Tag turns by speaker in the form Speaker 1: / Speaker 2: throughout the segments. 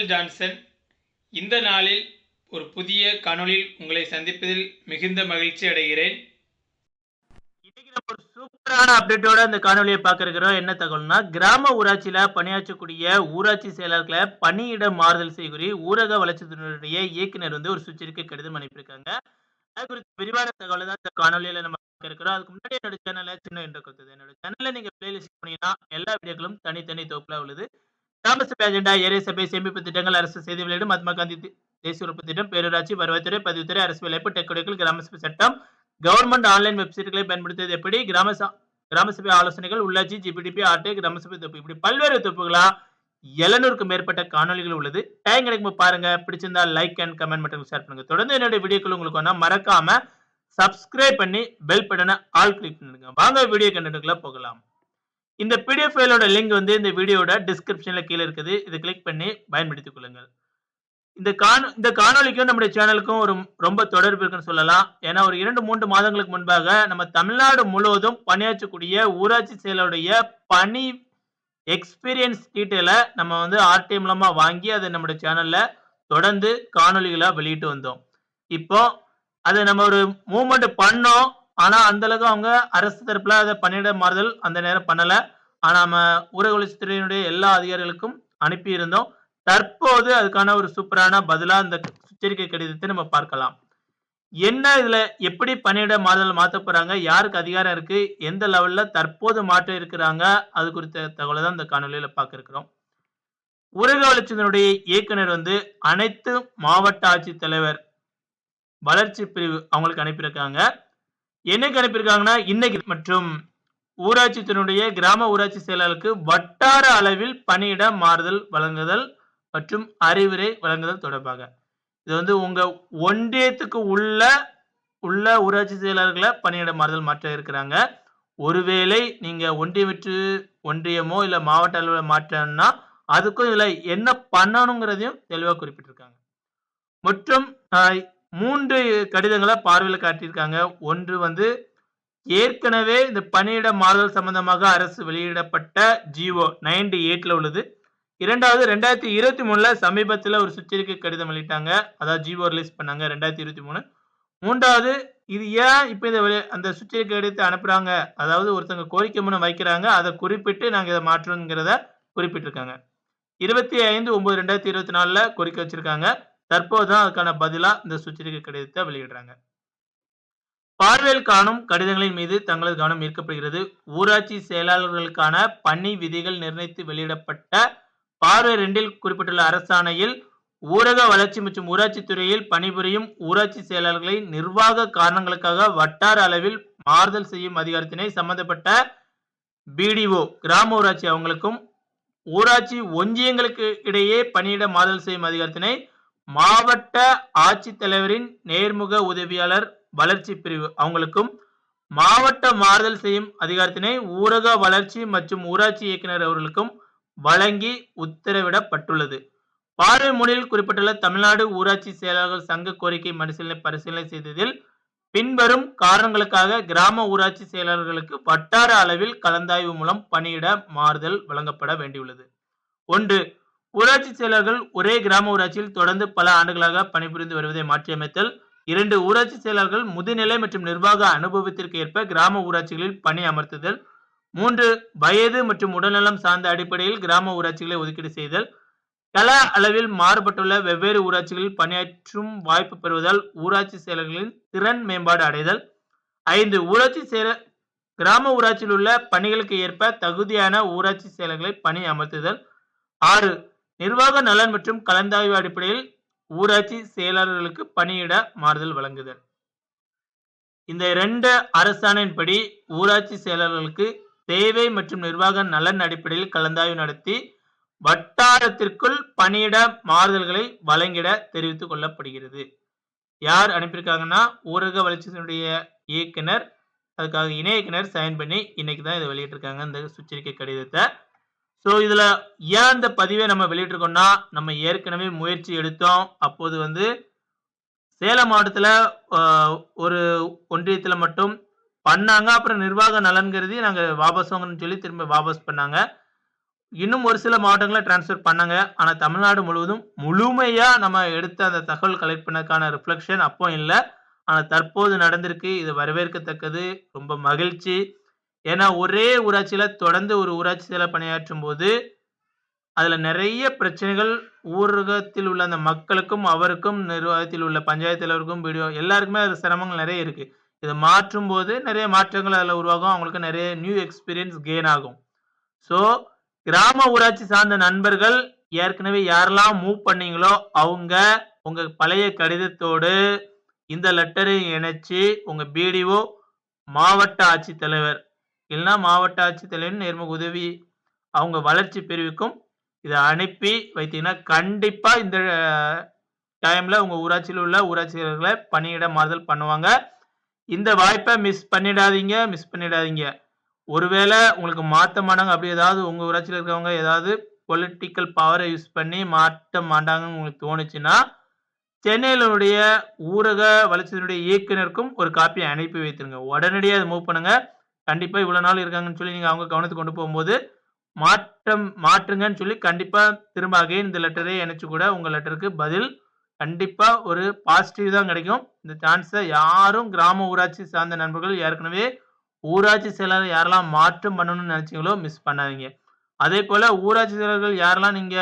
Speaker 1: உங்கள் ஜான்சன் இந்த நாளில் ஒரு புதிய காணொளியில் உங்களை சந்திப்பதில் மிகுந்த மகிழ்ச்சி அடைகிறேன்.
Speaker 2: இன்னைக்கு நம்ம ஒரு சூப்பரான அப்டேட்டோட இந்த காணொலியை பார்க்க என்ன தகவல்னா கிராம ஊராட்சியில பணியாற்றக்கூடிய ஊராட்சி செயலாளர்களை பணியிட மாறுதல் செய்குறி ஊரக வளர்ச்சித்துறையுடைய இயக்குனர் வந்து ஒரு சுற்றறிக்கை கடிதம் அனுப்பியிருக்காங்க. அது குறித்து விரிவான தகவலை தான் இந்த காணொலியில நம்ம இருக்கிறோம். அதுக்கு முன்னாடி என்னோட சேனல்ல சின்ன என்று கொடுத்தது. என்னோட சேனல்ல நீங்க பிளேலிஸ்ட் பண்ணீங்கன்னா எல்லா வீடியோக்களும் தனித்தனி தொகுப்புல உள்ளது. கிராமசபை அஜெண்டா ஏரிய சபை சேமிப்பு திட்டங்கள் அரசு செய்தி வெளியீடு மகாத்மா காந்தி தேசிய உறுப்பு திட்டம் பேரூராட்சி வருவாய்த்துறை பதிவுத்துறை அரசு வேலைப்பு டெக்குடைகள் கிராம சபை சட்டம் கவர்மெண்ட் ஆன்லைன் வெப்சைட்களை பயன்படுத்துவது எப்படி கிராம கிராம சபை ஆலோசனைகள் உள்ளாட்சி ஜிபிடிபி ஆர்டே கிராம சபை தொப்பு இப்படி பல்வேறு தொப்புகளா எழுநூறுக்கும் மேற்பட்ட காணொளிகள் உள்ளது. டைம் கிடைக்கும் பாருங்க பிடிச்சிருந்தா லைக் அண்ட் கமெண்ட் மட்டும் ஷேர் பண்ணுங்க. தொடர்ந்து என்னுடைய வீடியோக்கள் உங்களுக்கு வேணா மறக்காம சப்ஸ்கிரைப் பண்ணி பெல் பட்டனை ஆல் கிளிக் பண்ணுங்க வாங்க வீடியோ கண்டென்ட்டுக்குள்ள போகலாம். இந்த பிடிஎஃப் ஃபைலோட லிங்க் வந்து இந்த வீடியோட டிஸ்கிரிப்ஷனில் கீழே இருக்குது. இதை கிளிக் பண்ணி பயன்படுத்திக் கொள்ளுங்கள். இந்த காண இந்த காணொளிக்கும் நம்முடைய சேனலுக்கும் ஒரு ரொம்ப தொடர்பு இருக்குன்னு சொல்லலாம். ஏன்னா ஒரு இரண்டு மூன்று மாதங்களுக்கு முன்பாக நம்ம தமிழ்நாடு முழுவதும் பணியாற்றக்கூடிய ஊராட்சி செயலருடைய பணி எக்ஸ்பீரியன்ஸ் டீட்டெயிலை நம்ம வந்து ஆர்டி மூலமாக வாங்கி அதை நம்முடைய சேனலில் தொடர்ந்து காணொலிகளாக வெளியிட்டு வந்தோம். இப்போ அதை நம்ம ஒரு மூமெண்ட் பண்ணோம். ஆனா அந்த அளவுக்கு அவங்க அரசு தரப்புல அதை பணியிட மாறுதல் அந்த நேரம் பண்ணல. ஆனா நம்ம ஊரக வளர்ச்சித்துறையினுடைய எல்லா அதிகாரிகளுக்கும் அனுப்பி இருந்தோம் தற்போது அதுக்கான ஒரு சூப்பரான பதிலா இந்த சுற்றறிக்கை கடிதத்தை நம்ம பார்க்கலாம். என்ன இதுல எப்படி பணியிட மாறுதல் மாத்த போறாங்க? யாருக்கு அதிகாரம் இருக்கு? எந்த லெவல்ல தற்போது மாற்ற இருக்கிறாங்க? அது குறித்த தகவலை தான் இந்த காணொலியில பார்க்க இருக்கிறோம் ஊரக வளர்ச்சியினுடைய இயக்குனர் வந்து அனைத்து மாவட்ட ஆட்சித்தலைவர் வளர்ச்சி பிரிவு அவங்களுக்கு அனுப்பியிருக்காங்க. என்னைக்கு அனுப்பியிருக்காங்கன்னா இன்னைக்கு மற்றும் ஊராட்சி துறையுடைய கிராம ஊராட்சி செயலாளருக்கு வட்டார அளவில் பணியிட மாறுதல் வழங்குதல் மற்றும் அறிவுரை வழங்குதல் தொடர்பாக. இது வந்து உங்க ஒன்றியத்துக்கு உள்ள உள்ள ஊராட்சி செயலாளர்களை பணியிட மாறுதல் மாற்ற இருக்கிறாங்க. ஒருவேளை நீங்க ஒன்றியம் விட்டு ஒன்றியமோ இல்ல மாவட்ட அளவில் மாற்றம்னா அதுக்கும் இதுல என்ன பண்ணணுங்கிறதையும் தெளிவாக குறிப்பிட்டிருக்காங்க. மற்றும் மூன்று கடிதங்களை பார்வையில் காட்டியிருக்காங்க. ஒன்று வந்து ஏற்கனவே இந்த பணியிட மாறுதல் சம்பந்தமாக அரசு வெளியிடப்பட்ட ஜிஓ நைன்டி எயிட்ல உள்ளது. இரண்டாவது ரெண்டாயிரத்தி இருபத்தி மூணுல சமீபத்தில் ஒரு சுற்றறிக்கை கடிதம் வெளியிட்டாங்க. அதாவது ஜிஓ ரிலீஸ் பண்ணாங்க ரெண்டாயிரத்தி இருபத்தி மூணு. மூன்றாவது இது ஏன் இப்போ இதை அந்த சுற்றறிக்கை கடிதத்தை அனுப்புறாங்க? அதாவது ஒருத்தங்க கோரிக்கை மனு வைக்கிறாங்க. அதை குறிப்பிட்டு நாங்கள் இதை மாற்றோங்கிறத குறிப்பிட்டிருக்காங்க. இருபத்தி ஐந்து ஒன்பது ரெண்டாயிரத்தி இருபத்தி நாலில் கோரிக்கை வச்சிருக்காங்க. தற்போது தான் அதுக்கான பதிலா இந்த சுச்சரிக்கை கடிதத்தை வெளியிடுறாங்க. பார்வையில் காணும் கடிதங்களின் மீது தங்களது கவனம் ஈர்க்கப்படுகிறது. ஊராட்சி செயலாளர்களுக்கான பணி விதிகள் நிர்ணயித்து வெளியிடப்பட்ட பார்வை ரெண்டில் குறிப்பிட்டுள்ள அரசாணையில் ஊரக வளர்ச்சி மற்றும் ஊராட்சி துறையில் பணிபுரியும் ஊராட்சி செயலாளர்களை நிர்வாக காரணங்களுக்காக வட்டார அளவில் மாறுதல் செய்யும் அதிகாரத்தினை சம்பந்தப்பட்ட பிடிஓ கிராம ஊராட்சி அவங்களுக்கும் ஊராட்சி ஒன்றியங்களுக்கு இடையே பணியிட மாறுதல் செய்யும் அதிகாரத்தினை மாவட்ட ஆட்சித்தலைவரின் நேர்முக உதவியாளர் வளர்ச்சி பிரிவு. அவங்களுக்கும் மாவட்ட மாறுதல் செய்யும் அதிகாரத்தினை ஊரக வளர்ச்சி மற்றும் ஊராட்சி இயக்குனர் அவர்களுக்கும் வழங்கி உத்தரவிடப்பட்டுள்ளது. பார்வை முறையில் குறிப்பிட்டுள்ள தமிழ்நாடு ஊராட்சி செயலாளர்கள் சங்க கோரிக்கை மனுசீலனை பரிசீலனை செய்ததில் பின்வரும் காரணங்களுக்காக கிராம ஊராட்சி செயலாளர்களுக்கு வட்டார அளவில் கலந்தாய்வு மூலம் பணியிட மாறுதல் வழங்கப்பட வேண்டியுள்ளது. ஒன்று ஊராட்சி செயலர்கள் ஒரே கிராம ஊராட்சியில் தொடர்ந்து பல ஆண்டுகளாக பணிபுரிந்து வருவதை மாற்றியமைத்தல் இரண்டு ஊராட்சி செயலர்கள் முதுநிலை மற்றும் நிர்வாக அனுபவத்திற்கு ஏற்ப கிராம ஊராட்சிகளில் பணி அமர்த்துதல் மூன்று வயது மற்றும் உடல்நலம் சார்ந்த அடிப்படையில் கிராம ஊராட்சிகளை ஒதுக்கீடு செய்தல் கள அளவில் மாறுபட்டுள்ள வெவ்வேறு ஊராட்சிகளில் பணியாற்றும் வாய்ப்பு பெறுவதால் ஊராட்சி செயலர்களின் திறன் மேம்பாடு அடைதல் ஐந்து ஊராட்சி செயல கிராம ஊராட்சியில் உள்ள பணிகளுக்கு ஏற்ப தகுதியான ஊராட்சி செயலர்களை பணி அமர்த்துதல் ஆறு நிர்வாக நலன் மற்றும் கலந்தாய்வு அடிப்படையில் ஊராட்சி செயலாளர்களுக்கு பணியிட மாறுதல் வழங்குதல். இந்த இரண்டு அரசாணையின்படி ஊராட்சி செயலாளர்களுக்கு தேவை மற்றும் நிர்வாக நலன் அடிப்படையில் கலந்தாய்வு நடத்தி வட்டாரத்திற்குள் பணியிட மாறுதல்களை வழங்கிட தெரிவித்துக் கொள்ளப்படுகிறது. யார் அனுப்பியிருக்காங்கன்னா ஊரக வளர்ச்சியினுடைய இயக்குனர் அதுக்காக இணை இயக்குனர் சைன் பண்ணி இன்னைக்கு தான் இதை வெளியிட்டிருக்காங்க. இந்த சுச்சரிக்கை கடிதத்தை ஸோ இதில் ஏன் இந்த பதிவை நம்ம வெளியிட்டிருக்கோம்னா நம்ம ஏற்கனவே முயற்சி எடுத்தோம் அப்போது வந்து சேலம் மாவட்டத்தில் ஒரு ஒன்றியத்தில் மட்டும் பண்ணாங்க அப்புறம் நிர்வாக நலன் கருதி நாங்கள் வாபஸ் வாங்கணும்னு சொல்லி திரும்ப வாபஸ் பண்ணாங்க இன்னும் ஒரு சில மாவட்டங்களை டிரான்ஸ்ஃபர் பண்ணாங்க. ஆனால் தமிழ்நாடு முழுவதும் முழுமையாக நம்ம எடுத்த அந்த தகவல் கலெக்ட் பண்ணதுக்கான ரிஃப்ளெக்ஷன் அப்போ இல்லை ஆனால் தற்போது நடந்திருக்கு. இது வரவேற்கத்தக்கது. ரொம்ப மகிழ்ச்சி. ஏன்னா ஒரே ஊராட்சியில் தொடர்ந்து ஒரு ஊராட்சி செயலர் பணியாற்றும்போது, அதில் நிறைய பிரச்சனைகள் ஊரகத்தில் உள்ள அந்த மக்களுக்கும், அவருக்கும், நிர்வாகத்தில் உள்ள பஞ்சாயத்து தலைவருக்கும், பிடிஓ எல்லாருக்குமே அது சிரமங்கள் நிறைய இருக்குது இதை மாற்றும் போது நிறைய மாற்றங்கள் அதில் உருவாகும். அவங்களுக்கு நிறைய நியூ எக்ஸ்பீரியன்ஸ் கெயின் ஆகும். ஸோ கிராம ஊராட்சி சார்ந்த நண்பர்கள் ஏற்கனவே யாரெல்லாம் மூவ் பண்ணீங்களோ, அவங்க உங்கள் பழைய கடிதத்தோடு இந்த லெட்டரையும் இணைச்சி உங்கள் பிடிஓ, மாவட்ட ஆட்சித்தலைவர் இல்லைன்னா மாவட்ட ஆட்சித்தலைவரின் நேர்முக உதவி அவங்க வளர்ச்சி பிரிவுக்கும் இதை அனுப்பி வைத்தீங்கன்னா, கண்டிப்பா இந்த டைம்ல உங்க ஊராட்சியில் உள்ள ஊராட்சியர்களை பணியிட மாறுதல் பண்ணுவாங்க. இந்த வாய்ப்பை மிஸ் பண்ணிடாதீங்க, மிஸ் பண்ணிடாதீங்க. ஒருவேளை உங்களுக்கு மாற்ற மாட்டாங்க அப்படி ஏதாவது உங்க ஊராட்சியில் இருக்கிறவங்க ஏதாவது பொலிட்டிக்கல் பவரை யூஸ் பண்ணி மாட்ட மாட்டாங்கன்னு உங்களுக்கு தோணுச்சுன்னா, சென்னையிலுடைய ஊரக வளர்ச்சியினுடைய இயக்குனருக்கும் ஒரு காப்பியை அனுப்பி வைத்திருங்க உடனடியாக அதை மூவ் பண்ணுங்க. கண்டிப்பா இவ்வளோ நாள் இருக்காங்கன்னு சொல்லி நீங்க அவங்க கவனத்துக்கு கொண்டு போகும்போது, மாற்றம் மாற்றுங்கன்னு சொல்லி கண்டிப்பா திரும்ப அகைன் இந்த லெட்டரே இணைச்சு கூட உங்க லெட்டருக்கு பதில் கண்டிப்பா ஒரு பாசிட்டிவ் தான் கிடைக்கும். இந்த சான்ஸை யாரும் கிராம ஊராட்சி சார்ந்த நண்பர்கள் ஏற்கனவே ஊராட்சி செயலாளர் யாரெல்லாம் மாற்றம் பண்ணணும்னு நினைச்சிங்களோ மிஸ் பண்ணாதீங்க. அதே போல ஊராட்சி செயலர்கள் யாரெல்லாம் நீங்க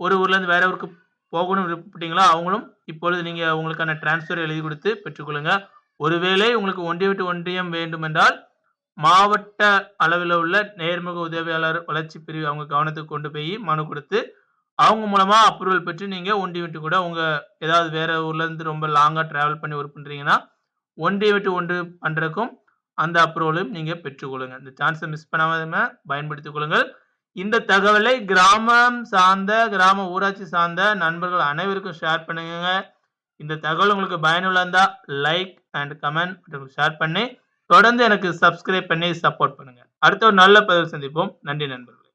Speaker 2: ஒரு ஊர்லேருந்து வேற ஊருக்கு போகணும் விருப்பப்பட்டீங்களோ, அவங்களும் இப்பொழுது நீங்க உங்களுக்கான ட்ரான்ஸ்ஃபர் எழுதி கொடுத்து பெற்றுக்கொள்ளுங்க. ஒருவேளை உங்களுக்கு ஒன்றிய விட்டு ஒன்றியம் வேண்டுமென்றால், மாவட்ட அளவில் உள்ள நேர்முக உதவியாளர் வளர்ச்சி பிரிவு அவங்க கவனத்துக்கு கொண்டு போய் மனு கொடுத்து அவங்க மூலமாக அப்ரூவல் பெற்று நீங்கள் ஒன்றிய விட்டு கூட உங்கள் ஏதாவது வேறு ஊர்லேருந்து ரொம்ப லாங்காக ட்ராவல் பண்ணி ஒர்க் பண்ணுறீங்கன்னா ஒன்றிய விட்டு ஒன்று பண்ணுறதுக்கும் அந்த அப்ரூவலும் நீங்கள் பெற்றுக்கொள்ளுங்க. இந்த சான்ஸை மிஸ் பண்ணாமல் பயன்படுத்திக் கொள்ளுங்கள். இந்த தகவலை கிராமம் சார்ந்த, கிராம ஊராட்சி சார்ந்த நண்பர்கள் அனைவருக்கும் ஷேர் பண்ணுங்க இந்த தகவல் உங்களுக்கு பயனுள்ளதா லைக் அண்ட் கமெண்ட் ஷேர் பண்ணி, தொடர்ந்து எனக்கு சப்ஸ்கிரைப் பண்ணி சப்போர்ட் பண்ணுங்க. அடுத்த ஒரு நல்ல பதிவு சந்திப்போம். நன்றி நண்பர்களே.